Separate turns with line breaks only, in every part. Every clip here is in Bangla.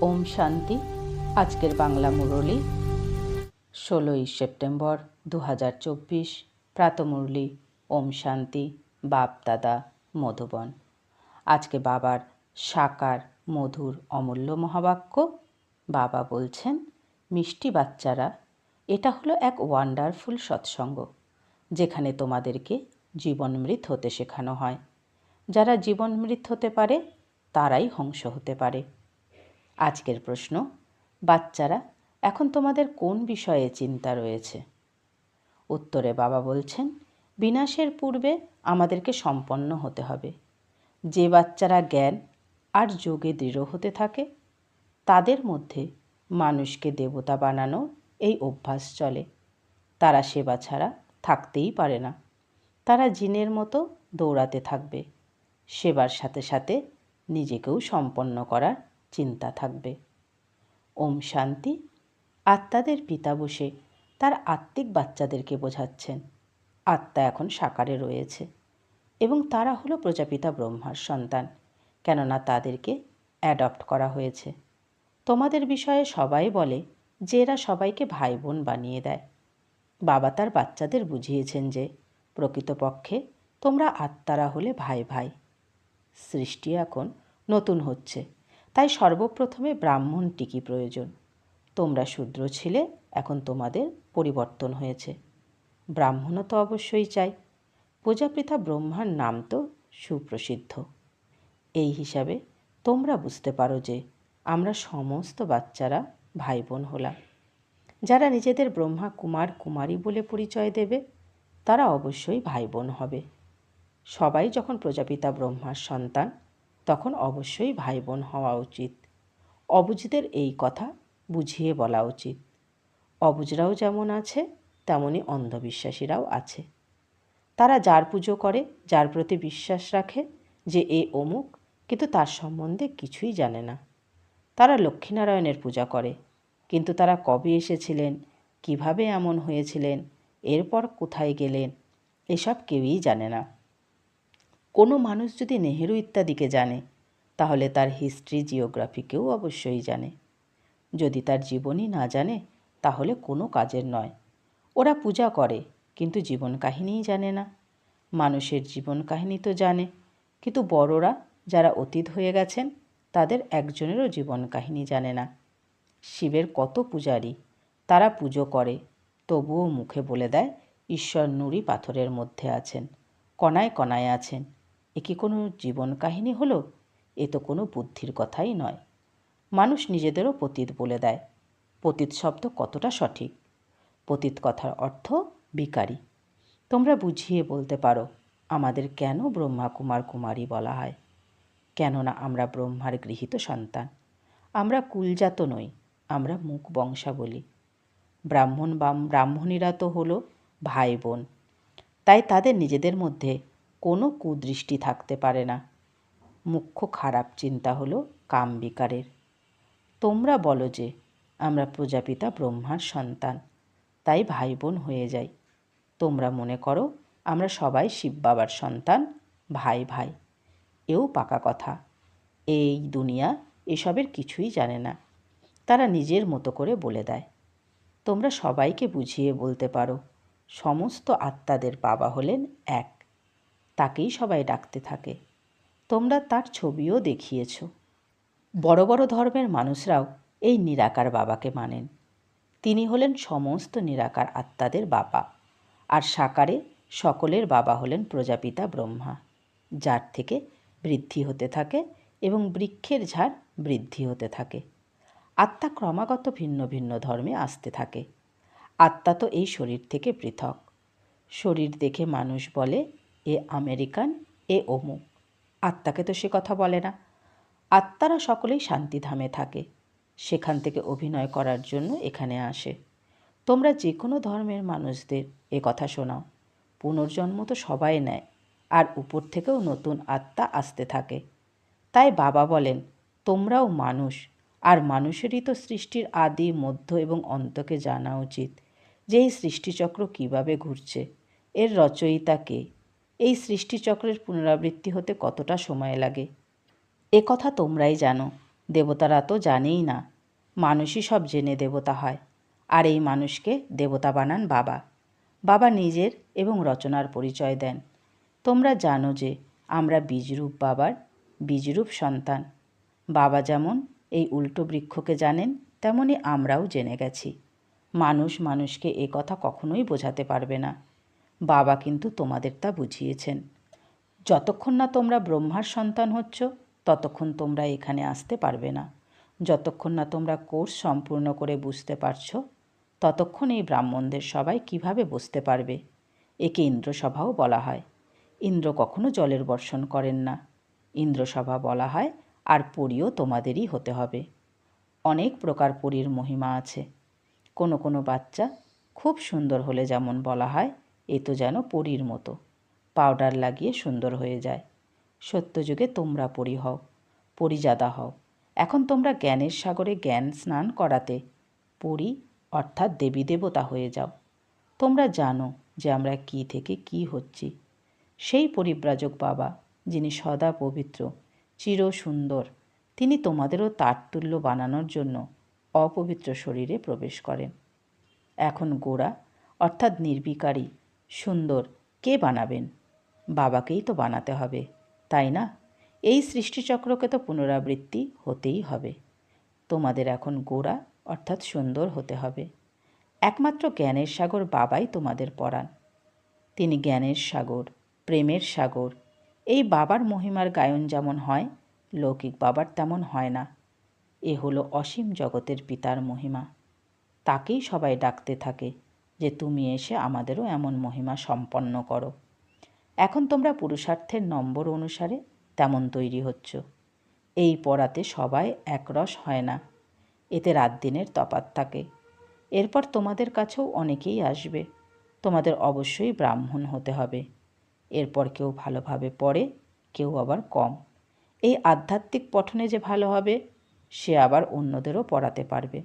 ওম শান্তি। আজকের বাংলা মুরলি, ষোলোই সেপ্টেম্বর দু হাজার চব্বিশ, প্রাতমুরলি, ওম শান্তি, বাপ দাদা, মধুবন। আজকে বাবার সাকার মধুর অমূল্য মহাবাক্য, বাবা বলছেন, মিষ্টি বাচ্চারা, এটা হলো এক ওয়ান্ডারফুল সৎসঙ্গ, যেখানে তোমাদেরকে জীবনমৃত হতে শেখানো হয়। যারা জীবনমৃত হতে পারে, তারাই হংস হতে পারে। আজকের প্রশ্ন, বাচ্চারা, এখন তোমাদের কোন বিষয়ে চিন্তা রয়েছে? উত্তরে বাবা বলছেন, বিনাশের পূর্বে আমাদেরকে সম্পন্ন হতে হবে। যে বাচ্চারা জ্ঞান আর যোগে দৃঢ় হতে থাকে, তাদের মধ্যে মানুষকে দেবতা বানানো এই অভ্যাস চলে। তারা সেবা ছাড়া থাকতেই পারে না। তারা জিনের মতো দৌড়াতে থাকবে। সেবার সাথে সাথে নিজেকেও সম্পন্ন করার চিন্তা থাকবে। ওম শান্তি। আত্মাদের পিতা বসে তার আত্মিক বাচ্চাদেরকে বোঝাচ্ছেন। আত্মা এখন সাকারে রয়েছে এবং তারা হলো প্রজাপিতা ব্রহ্মার সন্তান, কেননা তাদেরকে অ্যাডপ্ট করা হয়েছে। তোমাদের বিষয়ে সবাই বলে যে এরা সবাইকে ভাই বোন বানিয়ে দেয়। বাবা তার বাচ্চাদের বুঝিয়েছেন যে, প্রকৃতপক্ষে তোমরা আত্মারা হলে ভাই ভাই। সৃষ্টি এখন নতুন হচ্ছে। তাই সর্বপ্রথমে ব্রাহ্মণ টিকি প্রয়োজন। তোমরা শূদ্র ছিলে, এখন তোমাদের পরিবর্তন হয়েছে। ব্রাহ্মণও তো অবশ্যই চাই। প্রজাপিতা ব্রহ্মার নাম তো সুপ্রসিদ্ধ। এই হিসাবে তোমরা বুঝতে পারো যে আমরা সমস্ত বাচ্চারা ভাই বোন হলাম। যারা নিজেদের ব্রহ্মা কুমার কুমারী বলে পরিচয় দেবে, তারা অবশ্যই ভাই বোন হবে। সবাই যখন প্রজাপিতা ব্রহ্মার সন্তান তখন অবশ্যই ভাই বোন হওয়া উচিত। অবুজদের এই কথা বুঝিয়ে বলা উচিত। অবুজরাও যেমন আছে তেমনই অন্ধবিশ্বাসীরাও আছে। তারা যার পুজো করে, যার প্রতি বিশ্বাস রাখে যে এ অমুক, কিন্তু তার সম্বন্ধে কিছুই জানে না। তারা লক্ষ্মীনারায়ণের পূজা করে, কিন্তু তারা কবে এসেছিলেন, কীভাবে এমন হয়েছিলেন, এরপর কোথায় গেলেন, এসব কেউই জানে না। কোনো মানুষ যদি নেহেরু ইত্যাদিকে জানে, তাহলে তার হিস্ট্রি জিওগ্রাফিকেও অবশ্যই জানে। যদি তার জীবনই না জানে, তাহলে কোনো কাজের নয়। ওরা পূজা করে, কিন্তু জীবন কাহিনীই জানে না। মানুষের জীবন কাহিনী তো জানে, কিন্তু বড়রা যারা অতীত হয়ে গেছেন, তাদের একজনেরও জীবন কাহিনী জানে না। শিবের কত পূজারী, তারা পুজো করে, তবুও মুখে বলে দেয়, ঈশ্বর নুড়ি পাথরের মধ্যে আছেন, কণায় কণায় আছেন। এ কি কোনো জীবন কাহিনী হলো, এ তো কোনো বুদ্ধির কথাই নয়। মানুষ নিজেদেরও পতীত বলে দেয়। পতীত শব্দ কতটা সঠিক? পতীত কথার অর্থ বিকারী তোমরা বুঝিয়ে বলতে পারো, আমাদের কেন ব্রহ্মা কুমার কুমারী বলা হয়? কেননা আমরা ব্রহ্মার গৃহীত সন্তান। আমরা কুলজাত নই, আমরা মুখ বংশাবলী। ব্রাহ্মণ বাম ব্রাহ্মণীরা তো হলো ভাই বোন। তাই তাদের নিজেদের মধ্যে কোনো কুদৃষ্টি থাকতে পারে না। মুখ্য খারাপ চিন্তা হলো কাম বিকারের তোমরা বলো যে, আমরা প্রজাপিতা ব্রহ্মার সন্তান, তাই ভাই বোন হয়ে যাই। তোমরা মনে করো, আমরা সবাই শিব বাবার সন্তান, ভাই ভাই। এও পাকা কথা। এই দুনিয়া এসবের কিছুই জানে না। তারা নিজের মতো করে বলে দেয়। তোমরা সবাইকে বুঝিয়ে বলতে পারো, সমস্ত আত্মাদের বাবা হলেন এক। তাকেই সবাই ডাকতে থাকে। তোমরা তার ছবিও দেখিয়েছ। বড় বড় ধর্মের মানুষরাও এই নিরাকার বাবাকে মানেন। তিনি হলেন সমস্ত নিরাকার আত্মাদের বাবা আর সাকারে সকলের বাবা হলেন প্রজাপিতা ব্রহ্মা, যার থেকে বৃদ্ধি হতে থাকে এবং বৃক্ষের ঝাড় বৃদ্ধি হতে থাকে। আত্মা ক্রমাগত ভিন্ন ভিন্ন ধর্মে আসতে থাকে। আত্মা তো এই শরীর থেকে পৃথক। শরীর দেখে মানুষ বলে এ আমেরিকান, এ অমুক আত্মাকে তো সে কথা বলে না। আত্মারা সকলেই শান্তিধামে থাকে। সেখান থেকে অভিনয় করার জন্য এখানে আসে। তোমরা যে কোনো ধর্মের মানুষদের এ কথা শোনাও। পুনর্জন্ম তো সবাই নেয়, আর উপর থেকেও নতুন আত্মা আসতে থাকে। তাই বাবা বলেন, তোমরাও মানুষ, আর মানুষেরই তো সৃষ্টির আদি, মধ্য এবং অন্তকে জানা উচিত যে এই সৃষ্টিচক্র কীভাবে ঘুরছে। এর রচয়িতা কে? এই সৃষ্টিচক্রের পুনরাবৃত্তি হতে কতটা সময় লাগে? এ কথা তোমরাই জানো। দেবতারা তো জানেই না। মানুষই সব জেনে দেবতা হয়। আর এই মানুষকে দেবতা বানান বাবা। বাবা নিজের এবং রচনার পরিচয় দেন। তোমরা জানো যে আমরা বীজরূপ বাবার বীজরূপ সন্তান। বাবা যেমন এই উল্টো বৃক্ষকে জানেন, তেমনি আমরাও জেনে গেছি। মানুষ মানুষকে এ কথা কখনোই বোঝাতে পারবে না। বাবা কিন্তু তোমাদের তা বুঝিয়েছেন। যতক্ষণ না তোমরা ব্রহ্মার সন্তান হচ্ছ, ততক্ষণ তোমরা এখানে আসতে পারবে না। যতক্ষণ না তোমরা কোর্স সম্পূর্ণ করে বুঝতে পারছ, ততক্ষণ এই ব্রাহ্মণদের সবাই কীভাবে বুঝতে পারবে? একে ইন্দ্রসভাও বলা হয়। ইন্দ্র কখনো জলের বর্ষণ করেন না। ইন্দ্রসভা বলা হয়, আর পরীও তোমাদেরই হতে হবে। অনেক প্রকার পরীর মহিমা আছে। কোনো কোনো বাচ্চা খুব সুন্দর হলে যেমন বলা হয় এ তো যেন পরীর মতো। পাউডার লাগিয়ে সুন্দর হয়ে যায়। সত্যযুগে তোমরা পরি হও পরিজাদা হও। এখন তোমরা জ্ঞানের সাগরে জ্ঞান স্নান করাতে, পরি অর্থাৎ দেবী দেবতা হয়ে যাও। তোমরা জানো যে আমরা কি থেকে কি হচ্ছি। সেই পরিব্রাজক বাবা, যিনি সদা পবিত্র, চির সুন্দর, তিনি তোমাদেরও তারতুল্য বানানোর জন্য অপবিত্র শরীরে প্রবেশ করেন। এখন গোড়া অর্থাৎ নির্বিকারী সুন্দর, কে বানাবেন? বাবাকেই তো বানাতে হবে, তাই না? এই সৃষ্টিচক্রকে তো পুনরাবৃত্তি হতেই হবে। তোমাদের এখন গোড়া, অর্থাৎ সুন্দর হতে হবে। একমাত্র জ্ঞানের সাগর বাবাই তোমাদের পড়ান তিনি জ্ঞানের সাগর, প্রেমের সাগর। এই বাবার মহিমার গায়ন যেমন হয়, লৌকিক বাবার তেমন হয় না। এ হলো অসীম জগতের পিতার মহিমা। তাকেই সবাই ডাকতে থাকে। যে তুমি এসে আমাদেরও এমন মহিমা সম্পন্ন করো। এখন তোমরা পুরুষার্থের নম্বর অনুসারে তেমন তৈরি হচ্ছ। এই পড়াতে সবাই একরস হয় না। এতে রাত দিনের তফাত থাকে। এরপর তোমাদের কাছেও অনেকেই আসবে। তোমাদের অবশ্যই ব্রাহ্মণ হতে হবে। এরপর কেউ ভালোভাবে পড়ে, কেউ আবার কম। এই আধ্যাত্মিক পঠনে যে ভালো হবে, সে আবার অন্যদেরও পড়াতে পারবে।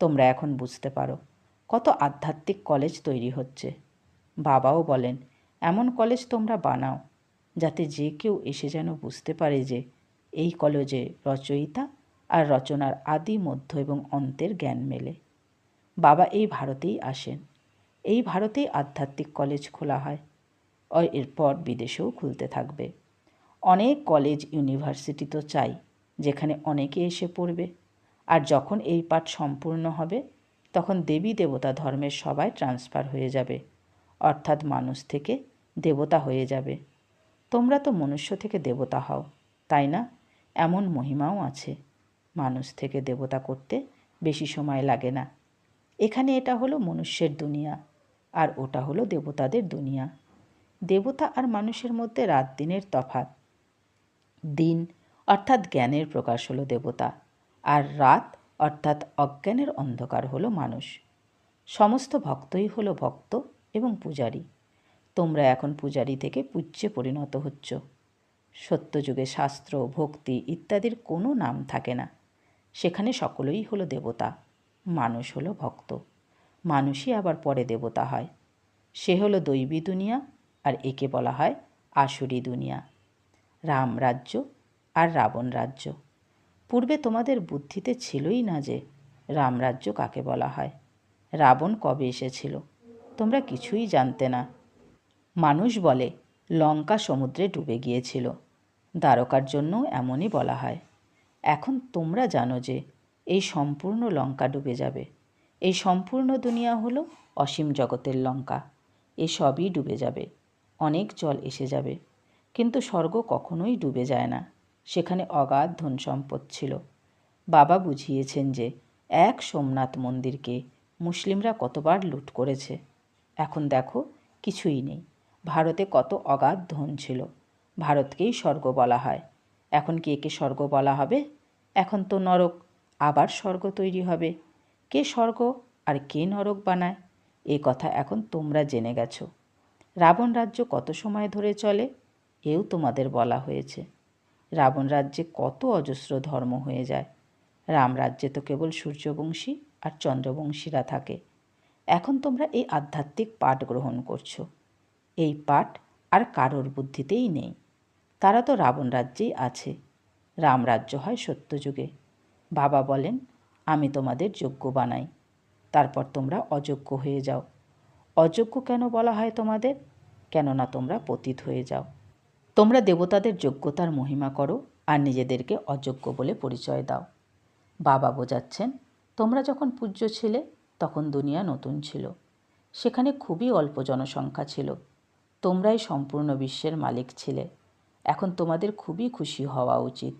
তোমরা এখন বুঝতে পারো। কত আধ্যাত্মিক কলেজ তৈরি হচ্ছে। বাবাও বলেন, এমন কলেজ তোমরা বানাও, যাতে যে কেউ এসে যেন বুঝতে পারে যে এই কলেজে রচয়িতা আর রচনার আদি মধ্য এবং অন্তের জ্ঞান মেলে। বাবা এই ভারতেই আসেন। এই ভারতেই আধ্যাত্মিক কলেজ খোলা হয়। ও এরপর বিদেশেও খুলতে থাকবে। অনেক কলেজ ইউনিভার্সিটি তো চাই, যেখানে অনেকে এসে পড়বে। আর যখন এই পাঠ সম্পূর্ণ হবে তখন দেবী দেবতা ধর্মের সবাই ট্রান্সফার হয়ে যাবে। অর্থাৎ মানুষ থেকে দেবতা হয়ে যাবে। তোমরা তো মনুষ্য থেকে দেবতা হও, তাই না? এমন মহিমাও আছে। মানুষ থেকে দেবতা করতে বেশি সময় লাগে না। এখানে এটা হলো মনুষ্যের দুনিয়া, আর ওটা হলো দেবতাদের দুনিয়া। দেবতা আর মানুষের মধ্যে রাত দিনের তফাত দিন অর্থাৎ জ্ঞানের প্রকাশ হলো দেবতা, আর রাত অর্থাৎ অজ্ঞানের অন্ধকার হলো মানুষ। সমস্ত ভক্তই হলো ভক্ত এবং পূজারী। তোমরা এখন পূজারী থেকে পূজ্যে পরিণত হচ্ছ। সত্যযুগে শাস্ত্র, ভক্তি ইত্যাদির কোনো নাম থাকে না। সেখানে সকলেই হলো দেবতা। মানুষ হলো ভক্ত। মানুষই আবার পরে দেবতা হয়। সে হলো দৈবী দুনিয়া, আর একে বলা হয় আসুরি দুনিয়া। রাম রাজ্য আর রাবণ রাজ্য। পূর্বে তোমাদের বুদ্ধিতে ছিলই না যে রামরাজ্য কাকে বলা হয়। রাবণ কবে এসেছিল? তোমরা কিছুই জানতে না। মানুষ বলে, লঙ্কা সমুদ্রে ডুবে গিয়েছিল। দ্বারকার জন্য এমনই বলা হয়। এখন তোমরা জানো যে, এই সম্পূর্ণ লঙ্কা ডুবে যাবে। এই সম্পূর্ণ দুনিয়া হলো অসীম জগতের লঙ্কা। এ সবই ডুবে যাবে। অনেক জল এসে যাবে। কিন্তু স্বর্গ কখনোই ডুবে যায় না। সেখানে অগাধ ধন সম্পদ ছিল। বাবা বুঝিয়েছেন যে, এক সোমনাথ মন্দিরকে মুসলিমরা কতবার লুট করেছে। এখন দেখো, কিছুই নেই। ভারতে কত অগাধ ধন ছিল। ভারতকেই স্বর্গ বলা হয়। এখন কি একে স্বর্গ বলা হবে? এখন তো নরক, আবার স্বর্গ তৈরি হবে। কে স্বর্গ আর কে নরক বানায়? এ কথা এখন তোমরা জেনে গেছো। রাবণ রাজ্য কত সময় ধরে চলে? এও তোমাদের বলা হয়েছে। রাবণ রাজ্যে কত অজস্র ধর্ম হয়ে যায়। রাম রাজ্যে তো কেবল সূর্যবংশী আর চন্দ্রবংশীরা থাকে। এখন তোমরা এই আধ্যাত্মিক পাঠ গ্রহণ করছ। এই পাঠ আর কারোর বুদ্ধিতেই নেই। তারা তো রাবণ রাজ্যেই আছে। রামরাজ্য হয় সত্যযুগে। বাবা বলেন, আমি তোমাদের যোগ্য বানাই। তারপর তোমরা অযোগ্য হয়ে যাও। অযোগ্য কেন বলা হয় তোমাদের? কেননা তোমরা পতিত হয়ে যাও। তোমরা দেবতাদের যোগ্যতার মহিমা করো আর নিজেদেরকে অযোগ্য বলে পরিচয় দাও। বাবা বোঝাচ্ছেন, তোমরা যখন পূজ্য ছিলে, তখন দুনিয়া নতুন ছিল। সেখানে খুবই অল্প জনসংখ্যা ছিল। তোমরাই সম্পূর্ণ বিশ্বের মালিক ছিলে। এখন তোমাদের খুবই খুশি হওয়া উচিত।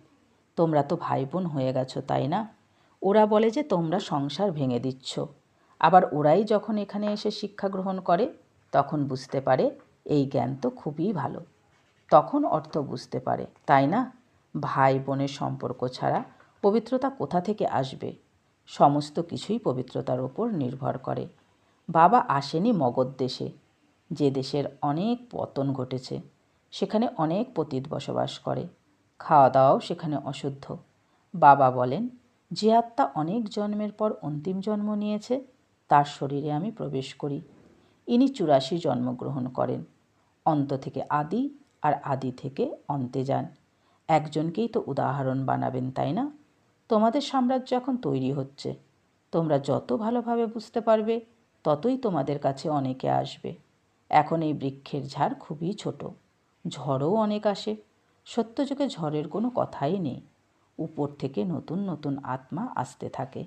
তোমরা তো ভাই বোন হয়ে গেছো, তাই না? ওরা বলে যে তোমরা সংসার ভেঙে দিচ্ছ। আবার ওরাই যখন এখানে এসে শিক্ষা গ্রহণ করে, তখন বুঝতে পারে এই জ্ঞান তো খুবই ভালো। তখন অর্থ বুঝতে পারে, তাই না? ভাই বোনের সম্পর্ক ছাড়া পবিত্রতা কোথা থেকে আসবে? সমস্ত কিছুই পবিত্রতার ওপর নির্ভর করে। বাবা আসেনি মগধ দেশে, যে দেশের অনেক পতন ঘটেছে, সেখানে অনেক পতীত বসবাস করে। খাওয়া দাওয়াও সেখানে অশুদ্ধ। বাবা বলেন, যে আত্মা অনেক জন্মের পর অন্তিম জন্ম নিয়েছে, তার শরীরে আমি প্রবেশ করি। ইনি চুরাশি জন্মগ্রহণ করেন। অন্ত থেকে আদি আর আদি থেকে অন্তে যান। একজনকেই তো উদাহরণ বানাবেন, তাই না? তোমাদের সাম্রাজ্য এখন তৈরি হচ্ছে। তোমরা যত ভালোভাবে বুঝতে পারবে, ততই তোমাদের কাছে অনেকে আসবে। এখন এই বৃক্ষের ঝাড় খুবই ছোট। ঝড়ও অনেক আসে। সত্যযুগে ঝড়ের কোনো কথাই নেই। উপর থেকে নতুন নতুন আত্মা আসতে থাকে।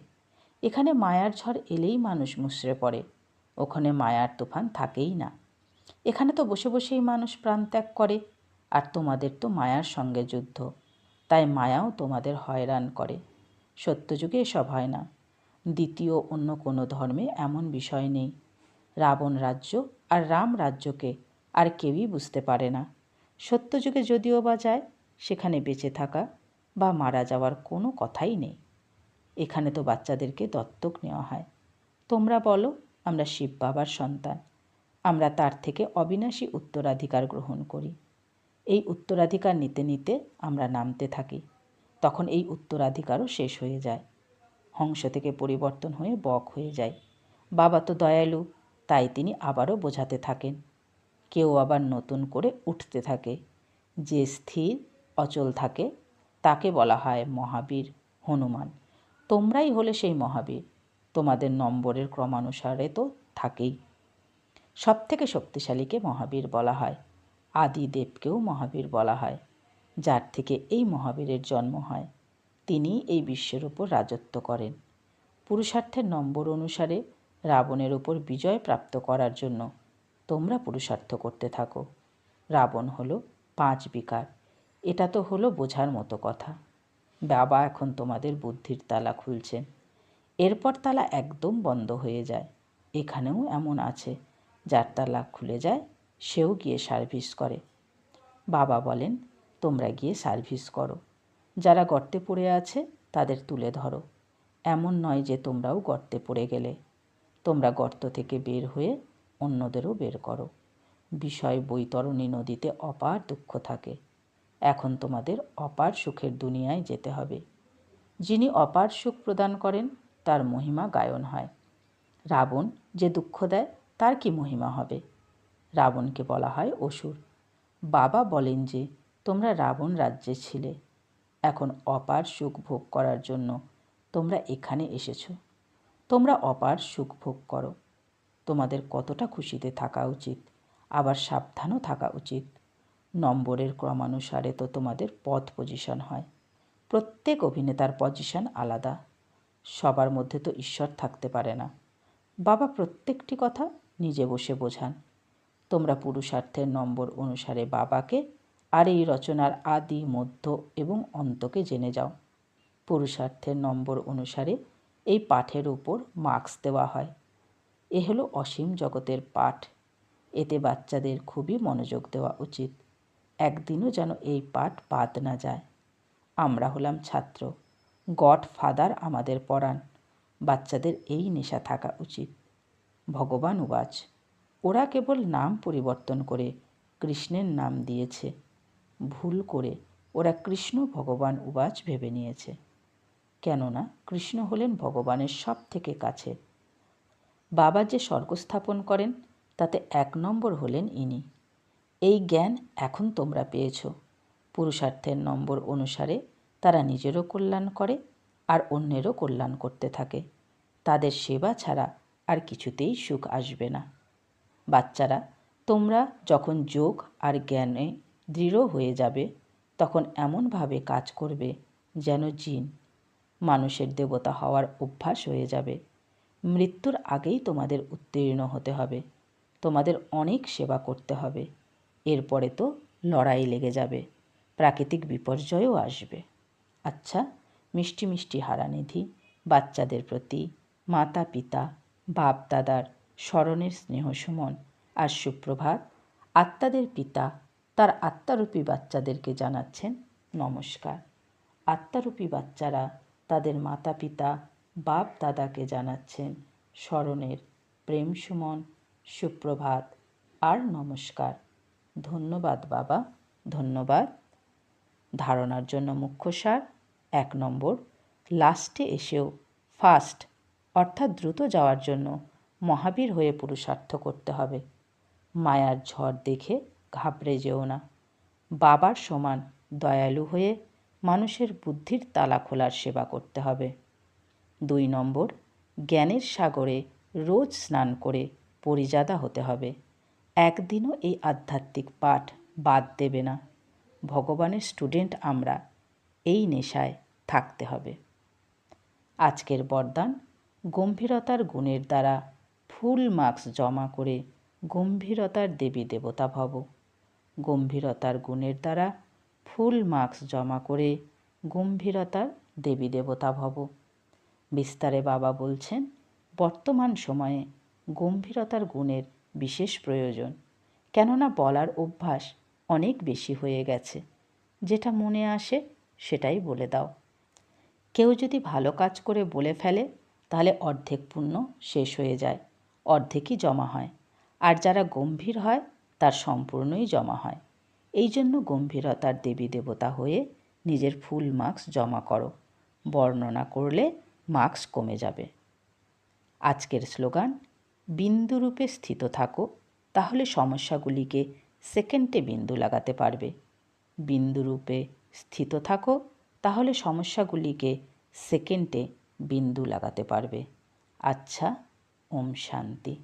এখানে মায়ার ঝড় এলেই মানুষ মুচড়ে পড়ে। ওখানে মায়ার তুফান থাকেই না। এখানে তো বসে বসেই মানুষ প্রাণত্যাগ করে, আর তোমাদের তো মায়ার সঙ্গে যুদ্ধ। তাই মায়াও তোমাদের হয়রান করে। সত্যযুগে এসব হয় না। দ্বিতীয় অন্য কোনো ধর্মে এমন বিষয় নেই। রাবণ রাজ্য আর রাম রাজ্যকে আর কেউই বুঝতে পারে না। সত্যযুগে যদিও বা যায়, সেখানে বেঁচে থাকা বা মারা যাওয়ার কোনো কথাই নেই। এখানে তো বাচ্চাদেরকে দত্তক নেওয়া হয়। তোমরা বলো, আমরা শিব বাবার সন্তান। আমরা তার থেকে অবিনাশী উত্তরাধিকার গ্রহণ করি। এই উত্তরাধিকার নিতে নিতে আমরা নামতে থাকি। তখন এই উত্তরাধিকারও শেষ হয়ে যায়। হংস থেকে পরিবর্তন হয়ে বক হয়ে যায়। বাবা তো দয়ালু, তাই তিনি আবারও বোঝাতে থাকেন। কেউ আবার নতুন করে উঠতে থাকে। যে স্থির, অচল থাকে, তাকে বলা হয় মহাবীর, হনুমান। তোমরাই হলে সেই মহাবীর। তোমাদের নম্বরের ক্রমানুসারে তো থাকেই। সব থেকে শক্তিশালীকে মহাবীর বলা হয়। আদিদেবকেও মহাবীর বলা হয়, যার থেকে এই মহাবীরের জন্ম হয়। তিনি এই বিশ্বের উপর রাজত্ব করেন। পুরুষার্থের নম্বর অনুসারে রাবণের উপর বিজয় প্রাপ্ত করার জন্য তোমরা পুরুষার্থ করতে থাকো। রাবণ হলো পাঁচ বিকার, এটা তো হলো বোঝার মতো কথা। বাবা এখন তোমাদের বুদ্ধির তালা খুলছেন। এরপর তালা একদম বন্ধ হয়ে যায়। এখানেও এমন আছে। যার তালা খুলে যায়, সেও গিয়ে সার্ভিস করে। বাবা বলেন, তোমরা গিয়ে সার্ভিস করো। যারা গর্তে পড়ে আছে, তাদের তুলে ধরো। এমন নয় যে তোমরাও গর্তে পড়ে গেলে। তোমরা গর্ত থেকে বের হয়ে অন্যদেরও বের করো। বিষয় বৈতরণী নদীতে অপার দুঃখ থাকে। এখন তোমাদের অপার সুখের দুনিয়ায় যেতে হবে। যিনি অপার সুখ প্রদান করেন, তার মহিমা গায়ন হয়। রাবণ যে দুঃখ দেয় তার কি মহিমা হবে? রাবণকে বলা হয় অসুর। বাবা বলেন যে, তোমরা রাবণ রাজ্যে ছিলে। এখন অপার সুখ ভোগ করার জন্য তোমরা এখানে এসেছ। তোমরা অপার সুখ ভোগ করো। তোমাদের কতটা খুশিতে থাকা উচিত, আবার সাবধানও থাকা উচিত। নম্বরের ক্রমানুসারে তো তোমাদের পথ পজিশন হয়। প্রত্যেক অভিনেতার পজিশন আলাদা। সবার মধ্যে তো ঈশ্বর থাকতে পারে না। বাবা প্রত্যেকটি কথা নিজে বসে বোঝান। তোমরা পুরুষার্থের নম্বর অনুসারে বাবাকে আর এই রচনার আদি, মধ্য এবং অন্তকে জেনে যাও। পুরুষার্থের নম্বর অনুসারে এই পাঠের উপর মার্কস দেওয়া হয়। এ হলো অসীম জগতের পাঠ। এতে বাচ্চাদের খুবই মনোযোগ দেওয়া উচিত। একদিনও যেন এই পাঠ বাদ না যায়। আমরা হলাম ছাত্র। গড ফাদার আমাদের পড়ান। বাচ্চাদের এই নেশা থাকা উচিত। ভগবান উবাচ। ওরা কেবল নাম পরিবর্তন করে কৃষ্ণের নাম দিয়েছে। ভুল করে ওরা কৃষ্ণ ভগবান উবাচ ভেবে নিয়েছে। কেননা কৃষ্ণ হলেন ভগবানের সব থেকে কাছে। বাবা যে স্বর্গ স্থাপন করেন, তাতে এক নম্বর হলেন ইনি। এই জ্ঞান এখন তোমরা পেয়েছ। পুরুষার্থের নম্বর অনুসারে তারা নিজেরও কল্যাণ করে আর অন্যেরও কল্যাণ করতে থাকে। তাদের সেবা ছাড়া আর কিছুতেই সুখ আসবে না। বাচ্চারা, তোমরা যখন যোগ আর জ্ঞানে দৃঢ় হয়ে যাবে, তখন এমনভাবে কাজ করবে যেন জিন মানুষের দেবতা হওয়ার অভ্যাস হয়ে যাবে। মৃত্যুর আগেই তোমাদের উত্তীর্ণ হতে হবে। তোমাদের অনেক সেবা করতে হবে। এরপরে তো লড়াই লেগে যাবে। প্রাকৃতিক বিপর্যয়ও আসবে। আচ্ছা মিষ্টি মিষ্টি হারানিধি, বাচ্চাদের প্রতি মাতা পিতা বাপ দাদার স্মরণের স্নেহ সুমন আর সুপ্রভাত আত্মাদের পিতা তার আত্মারূপী বাচ্চাদেরকে জানাচ্ছেন নমস্কার। আত্মারূপী বাচ্চারা তাদের মাতা পিতা বাপ দাদাকে জানাচ্ছেন স্মরণের প্রেম সুমন, সুপ্রভাত আর নমস্কার। ধন্যবাদ বাবা, ধন্যবাদ। ধারণার জন্য মুখ্য সার, এক নম্বর লাস্টে এসেও ফাস্ট অর্থাৎ দ্রুত যাওয়ার জন্য মহাবীর হয়ে পুরুষার্থ করতে হবে। মায়ার ঝড় দেখে ঘাবড়ে যেও না। বাবার সমান দয়ালু হয়ে মানুষের বুদ্ধির তালা খোলার সেবা করতে হবে। দুই নম্বর, জ্ঞানের সাগরে রোজ স্নান করে পরিজাদা হতে হবে। একদিনও এই আধ্যাত্মিক পাঠ বাদ দেবে না। ভগবানের স্টুডেন্ট আমরা, এই নেশায় থাকতে হবে। আজকের বরদান গম্ভীরতার গুণের দ্বারা ফুল মার্কস জমা করে গম্ভীরতার দেবী দেবতা ভব। গম্ভীরতার গুণের দ্বারা ফুল মার্কস জমা করে গম্ভীরতার দেবী দেবতা ভব। বিস্তারে বাবা বলছেন, বর্তমান সময়ে গম্ভীরতার গুণের বিশেষ প্রয়োজন, কেননা বলার অভ্যাস অনেক বেশি হয়ে গেছে। যেটা মনে আসে সেটাই বলে দাও। কেউ যদি ভালো কাজ করে বলে ফেলে তাহলে অর্ধেক পুণ্য শেষ হয়ে যায়, অর্ধেকই জমা হয়। আর যারা গম্ভীর হয়, তার সম্পূর্ণই জমা হয়। এই জন্য গম্ভীরতার দেবী দেবতা হয়ে নিজের ফুল মার্কস জমা করো। বর্ণনা করলে মার্কস কমে যাবে। আজকের স্লোগান, বিন্দুরূপে স্থিত থাকো, তাহলে সমস্যাগুলিকে সেকেন্ডে বিন্দু লাগাতে পারবে। বিন্দুরূপে স্থিত থাকো, তাহলে সমস্যাগুলিকে সেকেন্ডে বিন্দু লাগাতে পারবে। আচ্ছা ওম শান্তি।